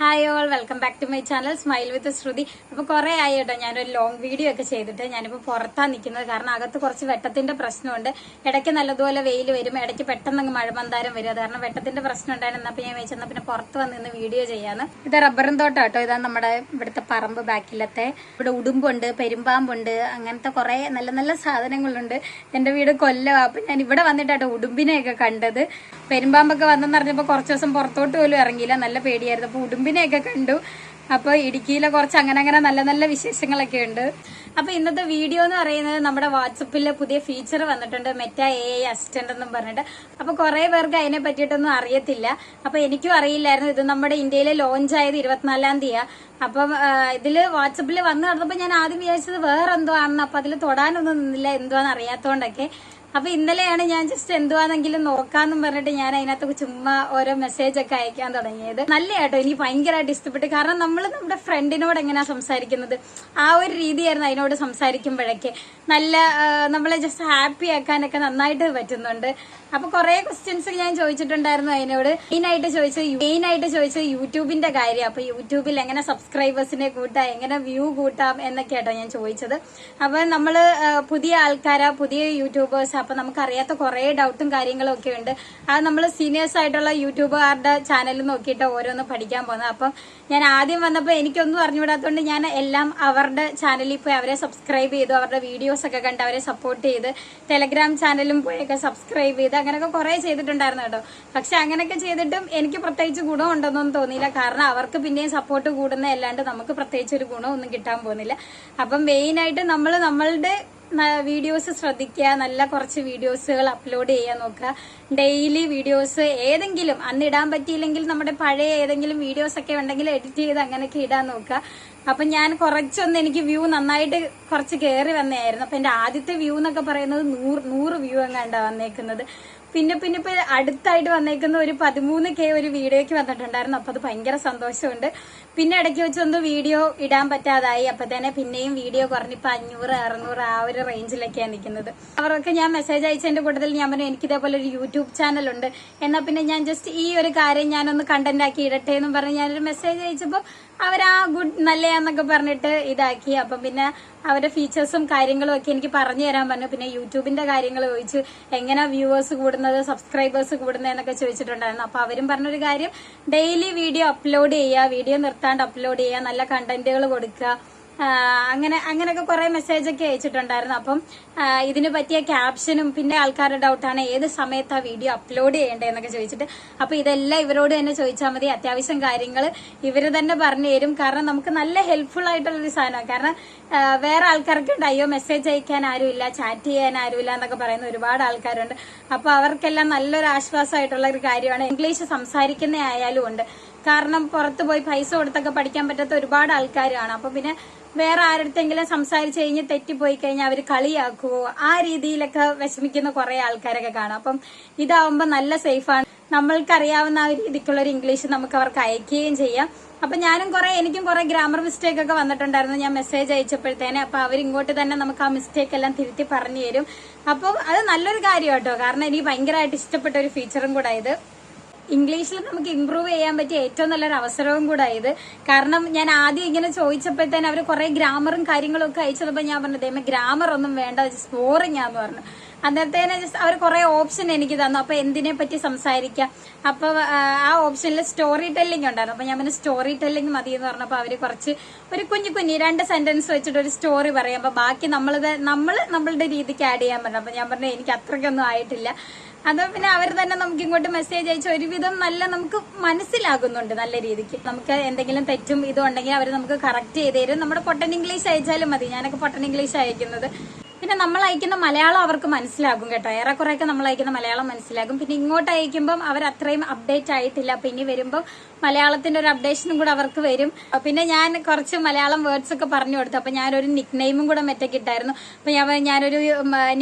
Hi all welcome back to my channel smile with Shruti അപ്പൊ കുറെ ആയി കേട്ടോ ഞാനൊരു ലോങ് വീഡിയോ ഒക്കെ ചെയ്തിട്ട് ഞാനിപ്പോ പുറത്താ നിൽക്കുന്നത് കാരണം അകത്ത് കുറച്ച് വെട്ടത്തിന്റെ പ്രശ്നമുണ്ട്. ഇടയ്ക്ക് നല്ലതുപോലെ വെയിൽ വരും ഇടയ്ക്ക് പെട്ടെന്ന് അങ്ങ് മഴമന്താരം വരും. അത് കാരണം വെട്ടത്തിന്റെ പ്രശ്നം ഉണ്ടായിരുന്നു അപ്പൊ ഞാൻ വെച്ചാൽ പിന്നെ പുറത്ത് വന്ന് നിന്ന് വീഡിയോ ചെയ്യാന്ന്. ഇത് റബ്ബറും തോട്ടം കേട്ടോ ഇതാണ് നമ്മുടെ ഇവിടുത്തെ പറമ്പ് ബാക്കിലത്തെ. ഇവിടെ ഉടുമ്പുണ്ട് പെരുമ്പാമ്പുണ്ട് അങ്ങനത്തെ കുറെ നല്ല നല്ല സാധനങ്ങളുണ്ട്. എന്റെ വീട് കൊല്ലം അപ്പൊ ഞാൻ ഇവിടെ വന്നിട്ടാട്ടോ ഉടുമ്പിനെയൊക്കെ കണ്ടത്. പെരുമ്പാമ്പൊക്കെ വന്നെന്ന് പറഞ്ഞപ്പോ കുറച്ച് ദിവസം പുറത്തോട്ട് പോലും ഇറങ്ങിയില്ല നല്ല പേടിയായിരുന്നു. അപ്പൊ ഉടുമ്പിനെയൊക്കെ കണ്ടു. അപ്പൊ ഇടുക്കിയിലെ കുറച്ച് അങ്ങനെ അങ്ങനെ നല്ല നല്ല വിശേഷങ്ങളൊക്കെ ഉണ്ട്. അപ്പൊ ഇന്നത്തെ വീഡിയോ എന്ന് പറയുന്നത് നമ്മുടെ വാട്സപ്പിൽ പുതിയ ഫീച്ചർ വന്നിട്ടുണ്ട്. മെറ്റ എ ഐ അസിസ്റ്റന്റ് എന്നും പറഞ്ഞിട്ട്. അപ്പൊ കുറെ പേർക്ക് അതിനെ പറ്റിയിട്ടൊന്നും അറിയത്തില്ല. അപ്പൊ എനിക്കും അറിയില്ലായിരുന്നു. ഇത് നമ്മുടെ ഇന്ത്യയിൽ ലോഞ്ച് ആയത് ഇരുപത്തിനാലാം തീയതി അപ്പം ഇതിൽ വാട്സപ്പിൽ വന്നു നടന്നപ്പോ ഞാൻ ആദ്യം വിചാരിച്ചത് വേറെന്തോ ആണെന്ന്. അപ്പൊ അതിൽ തൊടാനൊന്നും നിന്നില്ല. എന്തുവാന്ന് അറിയാത്തോണ്ടൊക്കെ. അപ്പൊ ഇന്നലെയാണ് ഞാൻ ജസ്റ്റ് എന്തുവാണെങ്കിലും നോക്കാന്നും പറഞ്ഞിട്ട് ഞാൻ അതിനകത്ത് ചുമ്മാ ഓരോ മെസ്സേജ് ഒക്കെ അയക്കാൻ തുടങ്ങിയത്. നല്ല കേട്ടോ എനിക്ക് ഭയങ്കരമായിട്ട് ഇഷ്ടപ്പെട്ടു. കാരണം നമ്മൾ നമ്മുടെ ഫ്രണ്ടിനോട് എങ്ങനെയാ സംസാരിക്കുന്നത്? ആ ഒരു രീതിയായിരുന്നു അതിനോട് സംസാരിക്കുമ്പോഴൊക്കെ. നല്ല നമ്മളെ ജസ്റ്റ് ഹാപ്പി ആക്കാനൊക്കെ നന്നായിട്ട് പറ്റുന്നുണ്ട്. അപ്പൊ കുറെ ക്വസ്റ്റ്യൻസ് ഞാൻ ചോദിച്ചിട്ടുണ്ടായിരുന്നു അതിനോട്. മെയിൻ ആയിട്ട് ചോദിച്ചത് മെയിൻ ആയിട്ട് ചോദിച്ചത് യൂട്യൂബിന്റെ കാര്യം. അപ്പൊ യൂട്യൂബിൽ എങ്ങനെ സബ്സ്ക്രൈബേഴ്സിനെ കൂട്ടാം എങ്ങനെ വ്യൂ കൂട്ടാം എന്നൊക്കെയാട്ടോ ഞാൻ ചോദിച്ചത്. അപ്പൊ നമ്മൾ പുതിയ ആൾക്കാരാ പുതിയ യൂട്യൂബേഴ്സ് അപ്പൊ നമുക്കറിയാത്ത കുറെ ഡൗട്ടും കാര്യങ്ങളും ഒക്കെ ഉണ്ട്. അത് നമ്മൾ സീനിയേഴ്സ് ആയിട്ടുള്ള യൂട്യൂബുകാരുടെ ചാനൽ നോക്കിയിട്ട് ഓരോന്ന് പഠിക്കാൻ പോകുന്നത്. അപ്പം ഞാൻ ആദ്യം വന്നപ്പോൾ എനിക്കൊന്നും അറിഞ്ഞുവിടാത്തതുകൊണ്ട് ഞാൻ എല്ലാം അവരുടെ ചാനലിൽ പോയി അവരെ സബ്സ്ക്രൈബ് ചെയ്തു അവരുടെ വീഡിയോസ് ഒക്കെ കണ്ട് അവരെ സപ്പോർട്ട് ചെയ്ത് ടെലഗ്രാം ചാനലും പോയൊക്കെ സബ്സ്ക്രൈബ് ചെയ്ത് അങ്ങനെയൊക്കെ കുറെ ചെയ്തിട്ടുണ്ടായിരുന്നു കേട്ടോ. പക്ഷെ അങ്ങനെയൊക്കെ ചെയ്തിട്ടും എനിക്ക് പ്രത്യേകിച്ച് ഗുണമുണ്ടെന്നൊന്നും തോന്നിയില്ല. കാരണം അവർക്ക് പിന്നെയും സപ്പോർട്ട് കൂടുന്ന അല്ലാണ്ട് നമുക്ക് പ്രത്യേകിച്ച് ഒരു ഗുണമൊന്നും കിട്ടാൻ പോകുന്നില്ല. അപ്പം മെയിനായിട്ട് നമ്മൾ നമ്മളുടെ വീഡിയോസ് ശ്രദ്ധിക്കുക. നല്ല കുറച്ച് വീഡിയോസുകൾ അപ്ലോഡ് ചെയ്യാൻ നോക്കുക. ഡെയിലി വീഡിയോസ് ഏതെങ്കിലും അന്ന് ഇടാൻ പറ്റിയില്ലെങ്കിൽ നമ്മുടെ പഴയ ഏതെങ്കിലും വീഡിയോസ് ഒക്കെ ഉണ്ടെങ്കിൽ എഡിറ്റ് ചെയ്ത് അങ്ങനെയൊക്കെ ഇടാൻ നോക്കുക. അപ്പൊ ഞാൻ കുറച്ചൊന്ന് എനിക്ക് വ്യൂ നന്നായിട്ട് കുറച്ച് കയറി വന്നായിരുന്നു അപ്പൊ എന്റെ ആദ്യത്തെ വ്യൂ എന്നൊക്കെ പറയുന്നത് നൂറ് നൂറ് വ്യൂ എങ്ങാണ്ടാ വന്നേക്കുന്നത്. പിന്നെ പിന്നെ ഇപ്പൊ അടുത്തായിട്ട് വന്നേക്കുന്ന ഒരു പതിമൂന്ന് കെ ഒരു വീഡിയോക്ക് വന്നിട്ടുണ്ടായിരുന്നു. അപ്പൊ അത് ഭയങ്കര സന്തോഷമുണ്ട്. പിന്നെ ഇടയ്ക്ക് വെച്ചൊന്ന് വീഡിയോ ഇടാൻ പറ്റാതായി. അപ്പൊ തന്നെ പിന്നെയും വീഡിയോ കുറഞ്ഞിപ്പോ അഞ്ഞൂറ് അറുന്നൂറ് ആ ഒരു റേഞ്ചിലൊക്കെയാണ് നിൽക്കുന്നത്. അവർക്ക് ഞാൻ മെസ്സേജ് അയച്ചതിന്റെ കൂട്ടത്തിൽ ഞാൻ പറഞ്ഞു എനിക്ക് ഇതേപോലെ ഒരു യൂട്യൂബ് ചാനൽ ഉണ്ട്. എന്നാ പിന്നെ ഞാൻ ജസ്റ്റ് ഈ ഒരു കാര്യം ഞാനൊന്ന് കണ്ടന്റ് ആക്കി ഇടട്ടെ എന്നും പറഞ്ഞ് ഞാനൊരു മെസ്സേജ് അയച്ചപ്പോൾ അവർ ആ ഗുഡ് നല്ലയാന്നൊക്കെ പറഞ്ഞിട്ട് ഇതാക്കി. അപ്പം പിന്നെ അവരുടെ ഫീച്ചേഴ്സും കാര്യങ്ങളും ഒക്കെ എനിക്ക് പറഞ്ഞു തരാൻ പറഞ്ഞു. പിന്നെ യൂട്യൂബിന്റെ കാര്യങ്ങൾ ചോദിച്ചു. എങ്ങനെ വ്യൂവേഴ്സ് കൂടുന്നത് സബ്സ്ക്രൈബേഴ്സ് കൂടുന്നത് എന്നൊക്കെ ചോദിച്ചിട്ടുണ്ടായിരുന്നു. അപ്പൊ അവരും പറഞ്ഞൊരു കാര്യം ഡെയിലി വീഡിയോ അപ്ലോഡ് ചെയ്യുക വീഡിയോ നിർത്താണ്ട് അപ്ലോഡ് ചെയ്യുക നല്ല കണ്ടന്റുകൾ കൊടുക്കുക. അങ്ങനെ അങ്ങനെയൊക്കെ കുറെ മെസ്സേജ് ഒക്കെ അയച്ചിട്ടുണ്ടായിരുന്നു. അപ്പം ഇതിന് പറ്റിയ ക്യാപ്ഷനും പിന്നെ ആൾക്കാരുടെ ഡൗട്ടാണ് ഏത് സമയത്ത് ആ വീഡിയോ അപ്ലോഡ് ചെയ്യേണ്ടതെന്നൊക്കെ ചോദിച്ചിട്ട് അപ്പൊ ഇതെല്ലാം ഇവരോട് തന്നെ ചോദിച്ചാൽ മതി. അത്യാവശ്യം കാര്യങ്ങൾ ഇവർ തന്നെ പറഞ്ഞു തരും. കാരണം നമുക്ക് നല്ല ഹെൽപ്ഫുൾ ആയിട്ടുള്ള ഒരു സാധനമാണ്. കാരണം വേറെ ആൾക്കാർക്ക് ഉണ്ട്. അയ്യോ മെസ്സേജ് അയക്കാൻ ആരുമില്ല ചാറ്റ് ചെയ്യാൻ ആരുമില്ല എന്നൊക്കെ പറയുന്ന ഒരുപാട് ആൾക്കാരുണ്ട്. അപ്പൊ അവർക്കെല്ലാം നല്ലൊരു ആശ്വാസമായിട്ടുള്ള ഒരു കാര്യമാണ്. ഇംഗ്ലീഷ് സംസാരിക്കുന്ന ആയാലും ഉണ്ട്. കാരണം പുറത്തു പോയി പൈസ കൊടുത്തൊക്കെ പഠിക്കാൻ പറ്റാത്ത ഒരുപാട് ആൾക്കാരാണ്. അപ്പൊ പിന്നെ വേറെ ആരുടെങ്കിലും സംസാരിച്ചു കഴിഞ്ഞ് തെറ്റിപ്പോയി കഴിഞ്ഞാൽ അവർ കളിയാക്കുവോ ആ രീതിയിലൊക്കെ വിഷമിക്കുന്ന കുറെ ആൾക്കാരൊക്കെ കാണാം. അപ്പം ഇതാവുമ്പോ നല്ല സേഫാണ്. നമ്മൾക്കറിയാവുന്ന ആ രീതിക്കുള്ള ഒരു ഇംഗ്ലീഷ് നമുക്ക് അവർക്ക് അയക്കുകയും ചെയ്യാം. അപ്പൊ ഞാനും കുറെ എനിക്കും കുറെ ഗ്രാമർ മിസ്റ്റേക്ക് ഒക്കെ വന്നിട്ടുണ്ടായിരുന്നു. ഞാൻ മെസ്സേജ് അയച്ചപ്പോഴത്തേനെ അപ്പൊ അവരിങ്ങോട്ട് തന്നെ നമുക്ക് ആ മിസ്റ്റേക്ക് എല്ലാം തിരുത്തി പറഞ്ഞു തരും. അപ്പം അത് നല്ലൊരു കാര്യം കേട്ടോ കാരണം എനിക്ക് ഭയങ്കരമായിട്ട് ഇഷ്ടപ്പെട്ട ഒരു ഫീച്ചറും കൂടെ ഇത്. ഇംഗ്ലീഷിൽ നമുക്ക് ഇമ്പ്രൂവ് ചെയ്യാൻ പറ്റിയ ഏറ്റവും നല്ലൊരു അവസരവും കൂടെ ഇത്. കാരണം ഞാൻ ആദ്യം ഇങ്ങനെ ചോദിച്ചപ്പോഴത്തേന് അവർ കുറെ ഗ്രാമറും കാര്യങ്ങളും ഒക്കെ അയച്ചപ്പോൾ ഞാൻ പറഞ്ഞു ദൈവം ഗ്രാമർ ഒന്നും വേണ്ട ബോറിംഗ് ആന്ന് പറഞ്ഞു. അന്നത്തേനെ ജസ്റ്റ് അവർ കുറെ ഓപ്ഷൻ എനിക്ക് തന്നു. അപ്പൊ എന്തിനെ പറ്റി സംസാരിക്കാം? അപ്പൊ ആ, ഓപ്ഷനിൽ സ്റ്റോറി ടെല്ലിംഗ് ഉണ്ടായിരുന്നു. അപ്പൊ ഞാൻ പിന്നെ സ്റ്റോറി ടെല്ലിംഗ് മതി എന്ന് പറഞ്ഞപ്പോൾ അവർ കുറച്ച് ഒരു കുഞ്ഞു കുഞ്ഞി രണ്ട് സെന്റൻസ് വെച്ചിട്ട് ഒരു സ്റ്റോറി പറയാം. അപ്പൊ ബാക്കി നമ്മളത് നമ്മൾ നമ്മളുടെ രീതിക്ക് ആഡ് ചെയ്യാൻ പറ്റും. അപ്പൊ ഞാൻ പറഞ്ഞു എനിക്ക് അത്രയ്ക്കൊന്നും ആയിട്ടില്ല. അത് പിന്നെ അവർ തന്നെ നമുക്ക് ഇങ്ങോട്ട് മെസ്സേജ് അയച്ച് ഒരുവിധം നല്ല നമുക്ക് മനസ്സിലാകുന്നുണ്ട് നല്ല രീതിക്ക്. നമുക്ക് എന്തെങ്കിലും തെറ്റും ഇതും ഉണ്ടെങ്കിൽ അവർ നമുക്ക് കറക്റ്റ് ചെയ്ത് തരും. നമ്മുടെ പൊട്ടൻ ഇംഗ്ലീഷ് അയച്ചാലും മതി. ഞാനൊക്കെ പൊട്ടൻ ഇംഗ്ലീഷ് അയക്കുന്നത്. പിന്നെ നമ്മൾ അയക്കുന്ന മലയാളം അവർക്ക് മനസ്സിലാകും കേട്ടോ. ഏറെക്കുറെയൊക്കെ നമ്മൾ അയക്കുന്ന മലയാളം മനസ്സിലാകും. പിന്നെ ഇങ്ങോട്ട് അയക്കുമ്പം അവർ അത്രയും അപ്ഡേറ്റ് ആയിട്ടില്ല. അപ്പൊ ഇനി വരുമ്പം മലയാളത്തിന്റെ ഒരു അപ്ഡേഷനും കൂടെ അവർക്ക് വരും. പിന്നെ ഞാൻ കുറച്ച് മലയാളം വേർഡ്സ് ഒക്കെ പറഞ്ഞു കൊടുത്തു. അപ്പൊ ഞാനൊരു നിക് നെയിമും കൂടെ മെറ്റൊക്കെ ഇട്ടായിരുന്നു. അപ്പൊ ഞാൻ ഞാനൊരു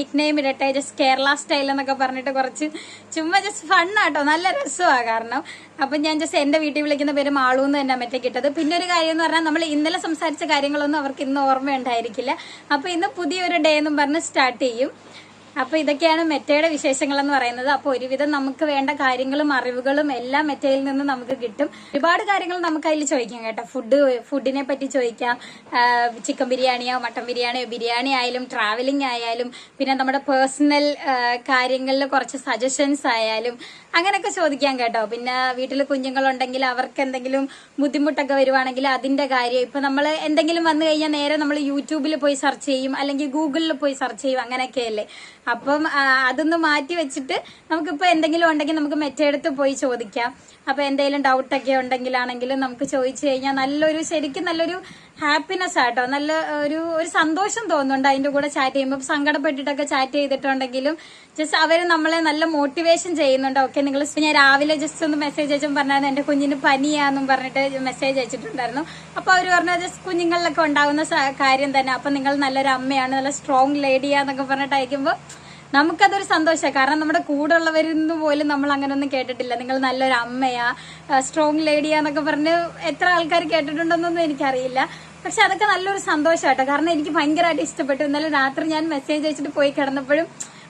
നിക് നെയിം ഇടട്ടെ. ജസ്റ്റ് കേരള സ്റ്റൈൽ എന്നൊക്കെ പറഞ്ഞിട്ട് കുറച്ച് ചുമ്മാ ജസ്റ്റ് ഫണ്ണാട്ടോ നല്ല രസമാണ് കാരണം. അപ്പൊ ഞാൻ ജസ്റ്റ് എന്റെ വീട്ടിൽ വിളിക്കുന്ന പേര് മാളു എന്ന് തന്നെ മെറ്റൊക്കെ ഇട്ടത്. പിന്നെ ഒരു കാര്യം എന്ന് പറഞ്ഞാൽ നമ്മൾ ഇന്നലെ സംസാരിച്ച കാര്യങ്ങളൊന്നും അവർക്ക് ഇന്ന് ഓർമ്മയുണ്ടായിരിക്കില്ല. അപ്പൊ ഇന്ന് പുതിയൊരു ഡേ എന്നും പറഞ്ഞ് സ്റ്റാർട്ട് ചെയ്യും. അപ്പൊ ഇതൊക്കെയാണ് മെറ്റയുടെ വിശേഷങ്ങൾ എന്ന് പറയുന്നത്. അപ്പൊ ഒരുവിധം നമുക്ക് വേണ്ട കാര്യങ്ങളും അറിവുകളും എല്ലാം മെറ്റയിൽ നിന്ന് നമുക്ക് കിട്ടും. ഒരുപാട് കാര്യങ്ങൾ നമുക്ക് അതിൽ ചോദിക്കാം കേട്ടോ. ഫുഡ് ഫുഡിനെ പറ്റി ചോദിക്കാം. ചിക്കൻ ബിരിയാണിയോ മട്ടൻ ബിരിയാണിയോ ബിരിയാണി ആയാലും ട്രാവലിംഗ് ആയാലും പിന്നെ നമ്മുടെ പേഴ്സണൽ കാര്യങ്ങളിൽ കുറച്ച് സജഷൻസ് ആയാലും അങ്ങനെയൊക്കെ ചോദിക്കാം കേട്ടോ. പിന്നെ വീട്ടിൽ കുഞ്ഞുങ്ങളുണ്ടെങ്കിൽ അവർക്ക് എന്തെങ്കിലും ബുദ്ധിമുട്ടൊക്കെ വരുവാണെങ്കിൽ അതിന്റെ കാര്യം. ഇപ്പൊ നമ്മൾ എന്തെങ്കിലും വന്നു കഴിഞ്ഞാൽ നേരെ നമ്മൾ യൂട്യൂബിൽ പോയി സെർച്ച് ചെയ്യും അല്ലെങ്കിൽ ഗൂഗിളിൽ പോയി സെർച്ച് ചെയ്യും അങ്ങനെയൊക്കെയല്ലേ? അപ്പം അതൊന്ന് മാറ്റി വെച്ചിട്ട് നമുക്കിപ്പോൾ എന്തെങ്കിലും ഉണ്ടെങ്കിൽ നമുക്ക് മെറ്റെടുത്ത് പോയി ചോദിക്കാം. അപ്പം എന്തെങ്കിലും ഡൗട്ടൊക്കെ ഉണ്ടെങ്കിലാണെങ്കിലും നമുക്ക് ചോദിച്ചു കഴിഞ്ഞാൽ നല്ലൊരു ശരിക്കും നല്ലൊരു ഹാപ്പിനെസ് ആട്ടോ. നല്ല ഒരു ഒരു സന്തോഷം തോന്നുന്നുണ്ട് അതിന്റെ കൂടെ ചാറ്റ് ചെയ്യുമ്പോൾ സങ്കടപ്പെട്ടിട്ടൊക്കെ ചാറ്റ് ചെയ്തിട്ടുണ്ടെങ്കിലും ജസ്റ്റ് അവർ നമ്മളെ നല്ല മോട്ടിവേഷൻ ചെയ്യുന്നുണ്ട്. ഓക്കെ നിങ്ങൾ ഞാൻ രാവിലെ ജസ്റ്റ് ഒന്ന് മെസ്സേജ് അയച്ചും പറഞ്ഞായിരുന്നു. എന്റെ കുഞ്ഞിന് പനിയാന്നും പറഞ്ഞിട്ട് മെസ്സേജ് അയച്ചിട്ടുണ്ടായിരുന്നു. അപ്പോൾ അവർ പറഞ്ഞു ജസ്റ്റ് കുഞ്ഞുങ്ങളിലൊക്കെ ഉണ്ടാകുന്ന കാര്യം തന്നെ. അപ്പം നിങ്ങൾ നല്ലൊരു അമ്മയാണ് നല്ല സ്ട്രോങ് ലേഡിയാന്നൊക്കെ പറഞ്ഞിട്ട് അയക്കുമ്പോൾ നമുക്കതൊരു സന്തോഷമാണ് കാരണം നമ്മുടെ കൂടെ ഉള്ളവരിന്ന് പോലും നമ്മൾ അങ്ങനെയൊന്നും കേട്ടിട്ടില്ല. നിങ്ങൾ നല്ലൊരു അമ്മയാ സ്ട്രോങ് ലേഡിയാന്നൊക്കെ പറഞ്ഞ് എത്ര ആൾക്കാർ കേട്ടിട്ടുണ്ടെന്നൊന്നും എനിക്കറിയില്ല. പക്ഷെ അതൊക്കെ നല്ലൊരു സന്തോഷമാട്ടോ കാരണം എനിക്ക് ഭയങ്കരമായിട്ട് ഇഷ്ടപ്പെട്ടു. ഇന്നലെ രാത്രി ഞാൻ മെസ്സേജ് അയച്ചിട്ട് പോയി കിടന്നപ്പോഴും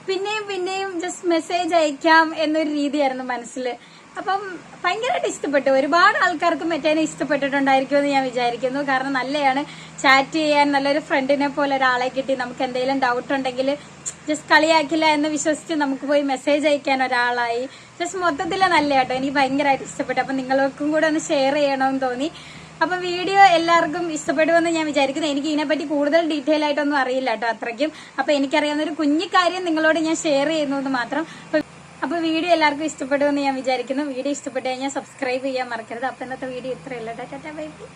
പിന്നെയും പിന്നെയും ജസ്റ്റ് മെസ്സേജ് അയക്കാം എന്നൊരു രീതിയായിരുന്നു മനസ്സിൽ അപ്പം ഭയങ്കരമായിട്ട് ഇഷ്ടപ്പെട്ടു. ഒരുപാട് ആൾക്കാർക്ക് മെറ്റേനെ ഇഷ്ടപ്പെട്ടിട്ടുണ്ടായിരിക്കുമെന്ന് ഞാൻ വിചാരിക്കുന്നു. കാരണം നല്ലതാണ് ചാറ്റ് ചെയ്യാൻ നല്ലൊരു ഫ്രണ്ടിനെ പോലെ ഒരാളെ കിട്ടി. നമുക്ക് എന്തെങ്കിലും ഡൗട്ട് ഉണ്ടെങ്കിൽ ജസ്റ്റ് കളിയാക്കില്ല എന്ന് വിശ്വസിച്ച് നമുക്ക് പോയി മെസ്സേജ് അയക്കാൻ ഒരാളായി. ജസ്റ്റ് മൊത്തത്തിൽ നല്ല കേട്ടോ. എനിക്ക് ഭയങ്കരമായിട്ട് ഇഷ്ടപ്പെട്ടു. അപ്പം നിങ്ങൾക്കും കൂടെ ഒന്ന് ഷെയർ ചെയ്യണമെന്ന് തോന്നി. അപ്പം വീഡിയോ എല്ലാവർക്കും ഇഷ്ടപ്പെടുമെന്ന് ഞാൻ വിചാരിക്കുന്നു. എനിക്ക് ഇതിനെപ്പറ്റി കൂടുതൽ ഡീറ്റെയിൽ ആയിട്ടൊന്നും അറിയില്ല കേട്ടോ അത്രയ്ക്കും. അപ്പം എനിക്കറിയാവുന്ന ഒരു കുഞ്ഞു കാര്യം നിങ്ങളോട് ഞാൻ ഷെയർ ചെയ്യുന്നു എന്ന് മാത്രം. അപ്പൊ അപ്പൊ വീഡിയോ എല്ലാവർക്കും ഇഷ്ടപ്പെടുമെന്ന് ഞാൻ വിചാരിക്കുന്നു. വീഡിയോ ഇഷ്ടപ്പെട്ടു കഴിഞ്ഞാൽ സബ്സ്ക്രൈബ് ചെയ്യാൻ മറക്കരുത്. അപ്പൊ ഇന്നത്തെ വീഡിയോ ഇത്രയല്ല ടാറ്റാ ബൈ ബൈ.